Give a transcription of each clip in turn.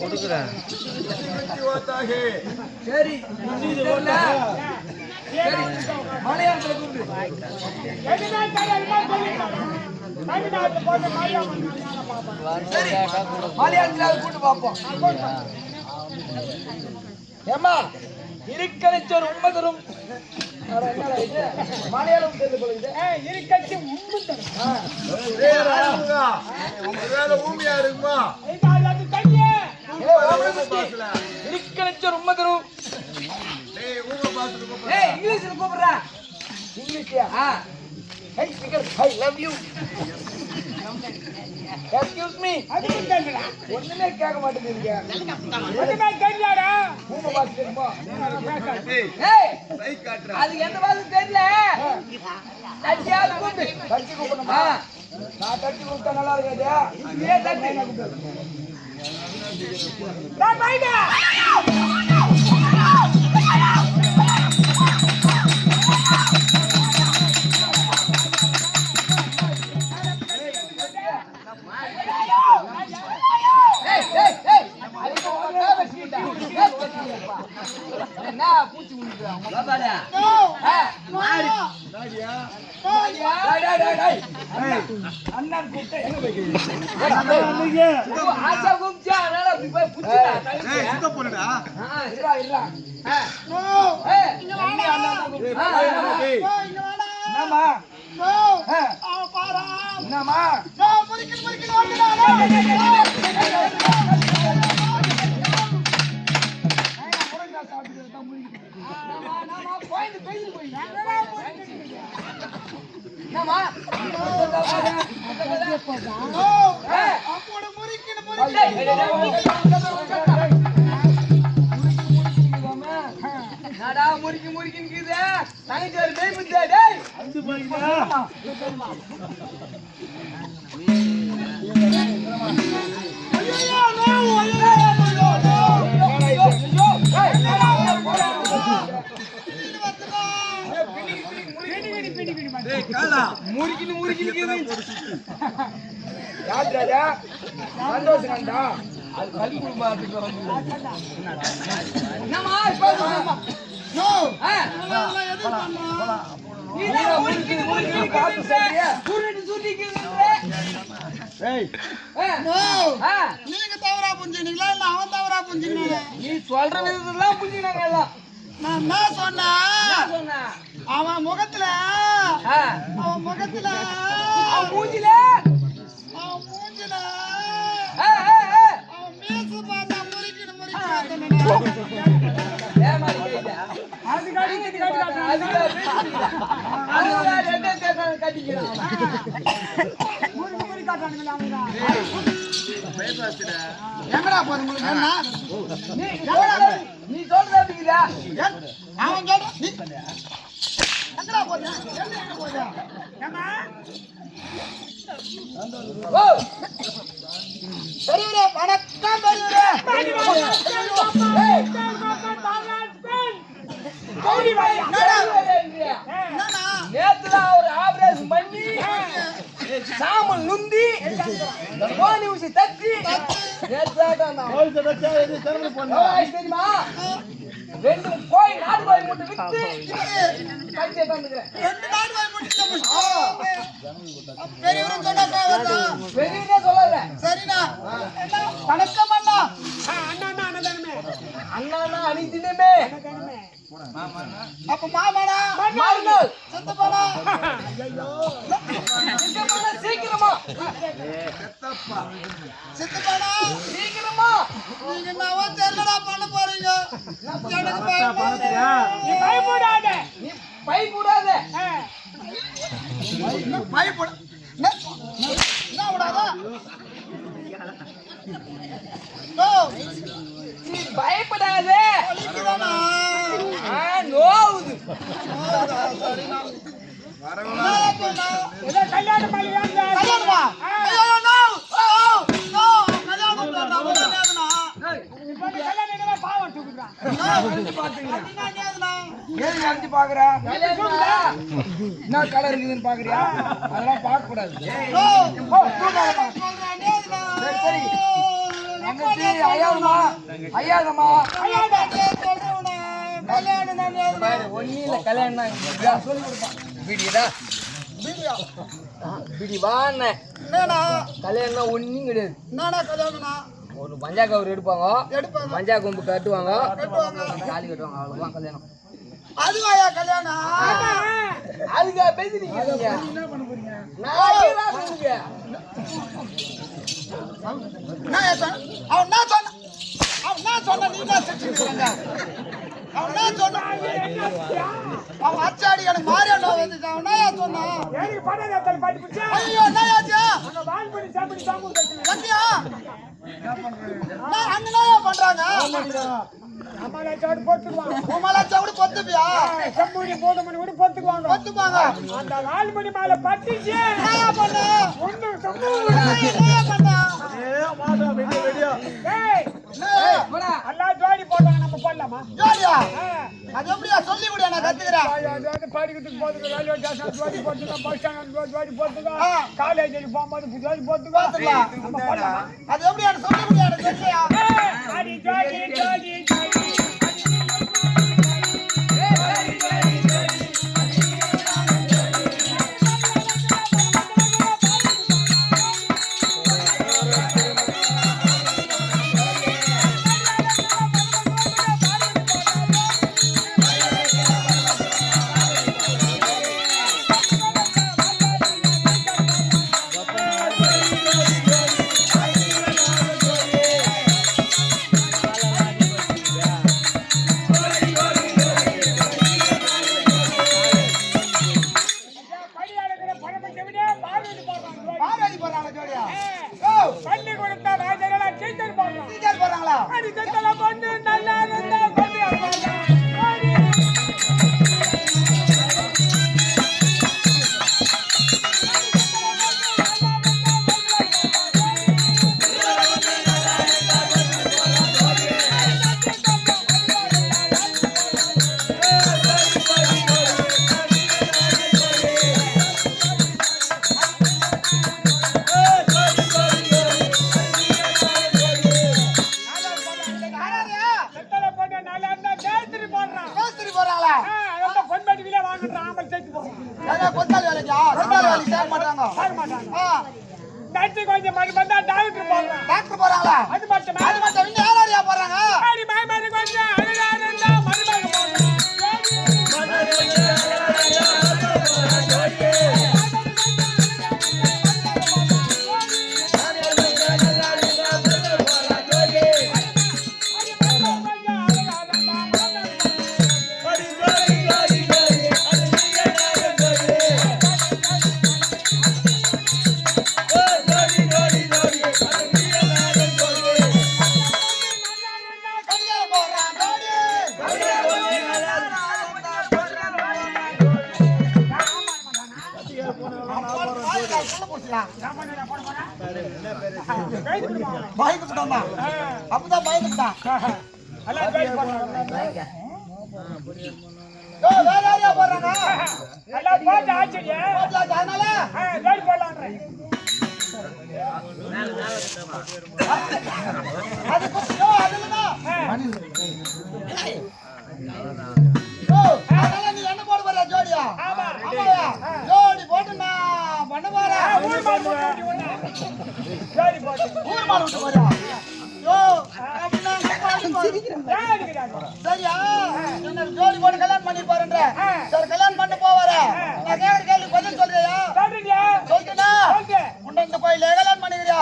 கொடுக்குறேன் மலையாளத்துல அதை பார்ப்போம் ஏமா இருக்கணிச்சோர் உண்மை தரும். மலையாளம் தெரிந்து போல இது. ஏய் இருக்கச்சி உண்மை ரொம்ப தரும் இங்கிலீஷ்ல கூப்பிடுறா. ஆ. Hey, speaker, I love you. Excuse me. ஒண்ணுமே கேட்க மாட்டேங்குதுங்க. ஒண்ணுமே தெரியலடா ஊமை பாத்து தெரியுமா? அது எந்த பாத்து தெரியல தட்டியாவது கூட்டு தட்டி கூப்பிடணுமா? நான் தட்டி கூப்பிட்டா நல்லா இருக்காது. ஏன் தட்டி? டேய் என்ன பூச்சி. அண்ணன் கூப்பிட்டு எங்க போய்க்கிறீங்க? ஆசா கூப்பிச்சா, அதனால அப்படி போய் புடிச்சுட்டா, தள்ளிட்டியா? ஆ, இருடா, இருடா. ஆ. ஏய், ஏய், ஏய். என்னடா முறுக்கி முறுக்கின்னுக்குது? தங்கச்சி ஒரு பேய் முத்தா, டேய். முறுக்கின்னு ராஜா? சந்தோஷம் கண்டா? அது கல்வி குடும்பத்துக்கு வந்து. என்னம்மா, இப்ப நீங்க தவறா புரிஞ்சுனீங்களா இல்ல அவன் தவறா புரிஞ்சுனாங்க நீ சொல்ற எல்லாம் நான் என்ன சொன்னா அவன் முகத்துல அவன் முகத்துல அவன் மூஞ்சில அவன் மூஞ்சில அவன் மீசு பார்த்தா முறிக்கிட்டு முறிக்கிட்டு எங்கடா போது நீ அவன் சொல்ற எங்கடா எங்க பெரியவரே வணக்கம். பெரியவரே ஏய், கோடி வாயா என்னடா? என்னண்ணா நேத்துதான் ஒரு ஆபரேஷன் பண்ணி சாமல் நுந்தி கோணி ஊசி தெரியுமா? ரெண்டு கோயில் நாடு கோயில் மட்டும் வித்து தந்துக்கிறேன் சொல்லல. சரிண்ணா வணக்கம் அண்ணா அப்ப மாமாடா மறுநாள் சித்தப்பாடா சீக்கிரமா, சீக்கிரமா சித்தப்பாடா சீக்கிரமா. நீங்க என்னவோ தெரியலடா பண்ண போறீங்க. எனக்கு இருக்கு. நீ பயப்படாத நீ பை கூடாத ஆ. பயப்பட? என்ன? விடாதா ஓ நீ பயப்படாத வலிக்குதானா? ஆ, நோவுது என்னடா சொன்னா? ஏதோ கல்யாண மாலையா கல்யாணமா? ஐயோ, no! ஓ, ஓ, no! கல்யாணம் சொல்றா, உடனே அதுனா. இப்போ கல்யாணம் என்ன பாவம் தூக்குறான் no! அதுனா என்னதுனா? ஏன் நினைச்சு பாக்குற கல்யாணமா என்ன கலர் இருக்குதுன்னு பாக்குறியா அதெல்லாம் பார்க்க கூடாது சரி சரி தங்கச்சி ஐயாதம்மா ஐயாதம்மா கல்யாணம் ஒன்னும் இல்ல கல்யாணம் சொல்லி கொடுப்பான் பிரியா பிடி வாண்ணே என்னடா கல்யாணம் ஒன்றும் கிடையாது ஒரு மஞ்சா கவர் எடுப்பாங்க எடுப்பாங்க மஞ்சா கொம்பு கட்டுவாங்க தாலி கட்டுவாங்க அவ்வளவுதான் கல்யாணம் அதுவாயா கல்யாணம் அதுக்கா என்ன பண்ண போறீங்க நான் சொன்ன அவன் என்ன சொன்ன அவன் என்ன சொன்ன நீ செஞ்சுக்கிறாங்க அவன் என்ன சொன்ன அவன் அச்சாடி எனக்கு மாறியாண்டோ வந்துச்சு அவன் என்ன சொன்னான் எனக்கு படம் பாட்டி பிடிச்சா ஐயோ என்னயாச்சு அங்க வால் பண்ணி கட்டல நான் பண்றாங்க? அம்மா சாப்பிட்டு போட்டுக்குவாங்க. உமாலா சவுடு பொத்துப்பியா செம்மணி மூணு மணி கூட போட்டுக்குவாங்க. பொத்துப்பாங்க அந்த நாலு மணி மேல பட்டுச்சு. என்னயா பண்ண? ஒண்ணு சம்மு என்னயா பண்ண? காலேஜுக்கு போகும்போது ஜோடி போட்டுக்கோ அது எப்படி சொல்லி கொடுயா போறாங்களா? அது மட்டும்? அது மட்டும் சொல்ல போச்சுடா. பயந்துக்கிட்டான் தான். அப்பதான் பயந்துக்கிட்டான். யோ, வேற யாரையா போறாங்க? போட்டாச்சு, அதனால அது கொஞ்சம், மாடு விட்டு போறியா? யோ, அப்படின்னா நம்ம அடிப்போம். சரியா? என்ன ஜோடி போட்டு கல்யாணம் பண்ணி போறேன்ற. சரி கல்யாணம் பண்ண போவார? நான் கேக்குற கேள்வி பதில் சொல்றியா? சொல்லிட்டா உன்னை இந்த கோயில கல்யாணம் பண்ணிக்கிறியா?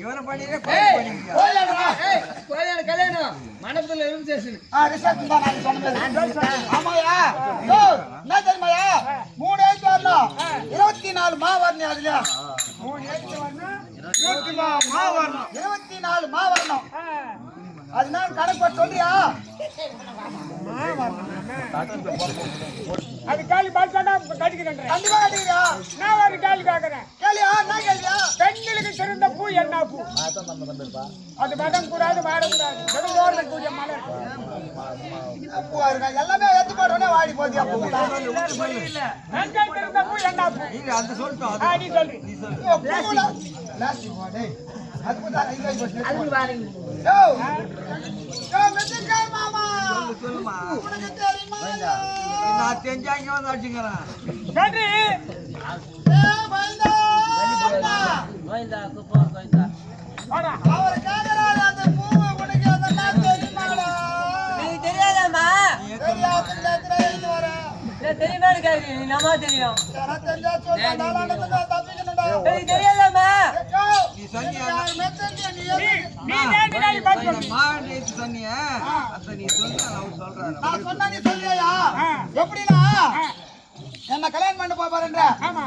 இவனை பண்ணிடுற கோயிலா ஏய் கோயிலான கல்யாணம். மண்டபத்துல இருந்து ஸ்டேஷன் ஆ ரிசப்ஷன் தான் நான் சொன்னது. ஆமாயா? யோ என்ன தெரியுமாயா? மூணு இருபத்தி நாலு மா வரணும் அதுல இருபத்தி மா- மா வரணும் இருபத்தி நாலு மா வரணும் அது நான் கணக்கு சொல்றியா? அது காலி பால்சாடா கடிக்கிறேன் கண்டிப்பா கட்டிக்கிறியா நான் ஒரு காலி கேட்கறேன் கேளியா? என்ன கேள்வியா? பெண்களுக்கு சிறந்த பூ என்ன பூ? அது மதம் கூடாது மாறக்கூடாது வெறும் கூடிய மலர் பூவா இருக்கா? எல்லாமே ஏத்து போடுறோம் வாடி போதியா பூடா வெங்காயம் திருந்த பூ என்ன பூ? நீ சொல்லு. நீ சொல்லு பூடா லாஸ்ட் வாடே அற்புதா இங்க போய் அது பாருங்க நான் தெரிஞ்சா இங்க வந்து அடிச்சுக்கிறேன் கோயிந்தா குப்பா கோயிந்தா அவர் அந்த பூவை உனக்கு தெரியுமாடா தெரியுமான்னு நம்ம தெரியும் நீ சொன்னியா யாருமே தெரியல நீ நீ எதுக்கு- நீ நேத்து சொன்னிய அத நீ சொல்லு அவர் சொல்றாரு. நான் சொன்னா நீ சொல்றியா? ஆ. எப்படின்னா. என்ன கல்யாணம் பண்ண போறேன்ற.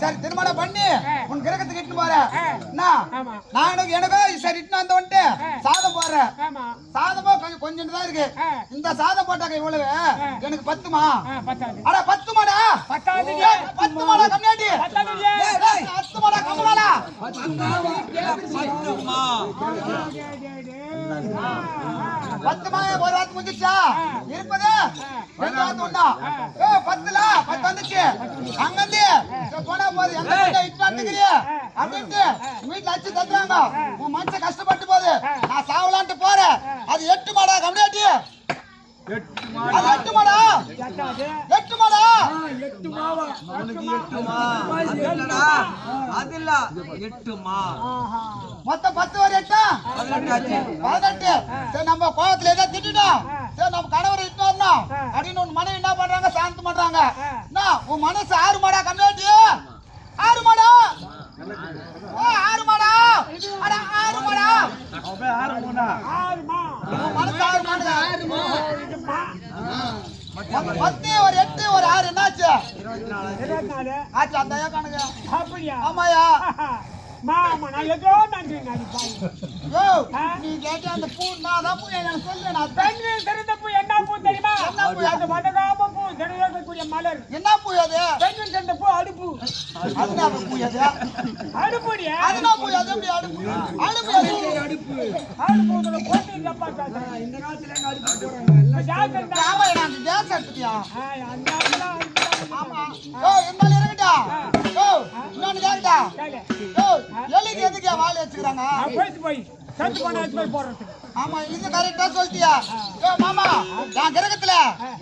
சரி திருமணம் பண்ணி. உன் கிரகத்துக்கு இட்டு போற. நானும் எனக்கும் சரி இட்டு வந்து வந்துட்டு. சாதம் போடுறேன் ஆமா. சாதமும் கொஞ்சம் கொஞ்சம் தான் இருக்கு. இந்த சாதம் போட்டாக்க இவ்வளவு? எனக்கு பத்துமா? அட பத்துமாடா? பத்துமாடா கம்மியாட்டி பத்தாது. பத்துமாடா கம்மியாடா பத்துமா பத்துமா ஒரு வாரத்து முடிஞ்சிச்சா இருப்பது? ரெண்டு வாரத்து உண்டா? ஏ பத்துல பத்து வந்துச்சு. அங்கிருந்து போனா போது எங்க வீட்டை இட்டு வந்துக்கிறிய அப்படின்ட்டு உங்க வீட்டுல அச்சு தந்துறாங்க உன் மனசு கஷ்டப்பட்டு போகுது. நான் சாவலான்ட்டு போறேன். அது எட்டு மாடா கம்மியாட்டி எட்டு மாடா எட்டு மாடா அது இல்லடா அது இல்ல எட்டுமா? ஆஹா. மொத்தம் பத்து ஒரு எட்டா? பதினெட்டு. சரி நம்ம கோவத்துல ஏதோ திட்டுட்டோம்? சரி நம்ம கணவரை இட்டு வரணும். அப்படின்னு உன் மனைவி என்ன பண்றாங்க? சாந்தம் பண்றாங்க. என்ன உன் மனசு ஆறு மாடா கம்மியாட்டி ஆறு மாடா ஓ, ஆறு மாடா ஆறு மாடா ஆறுமா. உன் மனசு ஆறு மாடா இதுமா மொத்தம் பத்து ஒரு எட்டு ஒரு ஆறு என்னாச்சு? ஆச்சு அந்த ஐயா கணக்கு அப்படியா? ஆமாயா மாமா நான் ஏதோ நன்றி ஆ. நீ கேட்ட அந்த பூ நான் தான் பூ எனக்கு சொல்லு நான் பெண்ணில் சிறந்த பூ என்ன பூ தெரியுமா? என்ன பூ? அது வடகாம பூ திரையக்கூடிய மலர். என்ன பூ அது? பெண்ணில் சிறந்த பூ அடுப்பு. என்ன பூ அது. அடுப்புடியா? அது என்ன பூ அது எப்படி அடுப்பு? அடுப்பு அடுப்பு. உங்களை போட்டு இந்த காலத்துல அடுப்பு போறாங்க. ஆமா இது கரெக்டா சொல்லிட்டியா மாமா நான் கிரகத்துல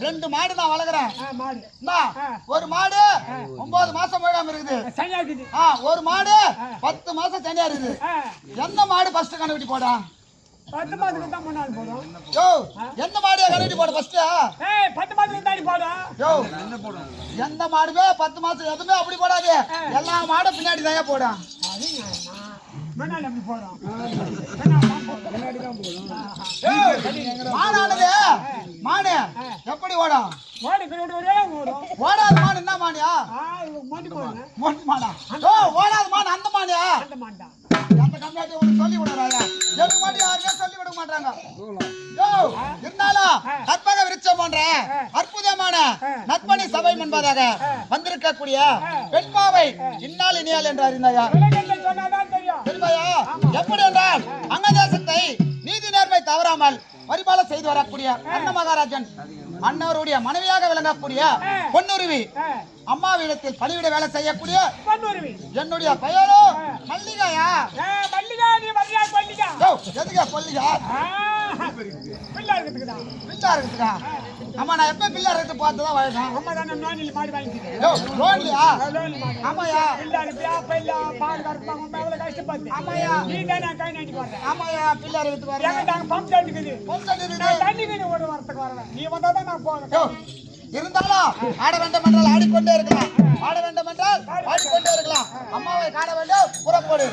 ரெண்டு மாடு நான் வளர்க்குறேன்? ஒரு மாடு ஒன்பது மாசம் போயிடாம இருக்குது ஒரு மாடு பத்து மாசம் தனியா இருக்குது எந்த மாடு ஃபர்ஸ்ட் கண்டுபிடி போடா பத்து மாதத்துக்கு தான் முன்னாடி போடும். யோ எந்த மாடு கண்டுபிடி போட ஃபர்ஸ்ட் ஏய் பத்து மாதத்துக்கு தாண்டி போடும். யோ என்ன போடும் எந்த மாடுமே பத்து மாசம் எதுவுமே அப்படி போடாது. எல்லா மாடும் பின்னாடி தான் போடும்? அது ஞானமா. முன்னாடி அப்படி போடும்? முன்னாடி தான் போடும். மாடானது மாடு எப்படி ஓடும்? ஓடி ஓடாத மாடு என்ன மாடியா? மாட்டி மொட்டை மாடா. ஓடாத மாடு அற்புதமான நற்பணி சபை என்பதாக வந்திருக்கக்கூடிய பெண்பாவை இந்நாள் இனியால் என்று அறிந்தாயா? தெரியுமாயா எப்படி என்றால் அங்கதேசத்தை நீதி நேர்மை தவறாமல் பரிபாலம் செய்து வரக்கூடிய அண்ண மகாராஜன் அன்னவருடைய மனைவியாக விளங்கக்கூடிய பொன்னுருவி அம்மாவிடத்தில் பணிவிட வேலை செய்யக்கூடிய என்னுடைய பெயரோ மல்லிகாயா ஏ மல்லிகா நீ மல்லிகா மல்லிகா யோ, எதுக்கா ஆ, பிள்ளை இருக்கிறதுக்கு தான் இருக்குதா ஆமா நான் எப்ப பில்லா இருக்கு பார்த்துதான் வழக்கம் அம்மா தானே நோனில் மாடி வாங்கிக்கிறேன். லோன்லியா ஆமாயா பிள்ளை இருப்பியா? பிள்ளை பால் கறப்பாங்க எவ்வளவு கஷ்டப்பட்டு. ஆமாயா. நீ தானே கை நாட்டி போடுறேன். ஆமாயா பில்லா இருக்கு பாரு எங்க நாங்க பம்ப் பொங்கல் இருக்குது. நான் தண்ணிக்குது ஒரு வாரத்துக்கு வரவேன் நீ வந்தா தான் நான் போவேன். இருந்தாலும் ஆட வேண்டும் என்றால் ஆடிக்கொண்டே இருக்கலாம். ஆட வேண்டும் என்றால் ஆடிக்கொண்டே இருக்கலாம். அம்மாவை காண வேண்டும். புறப்படு.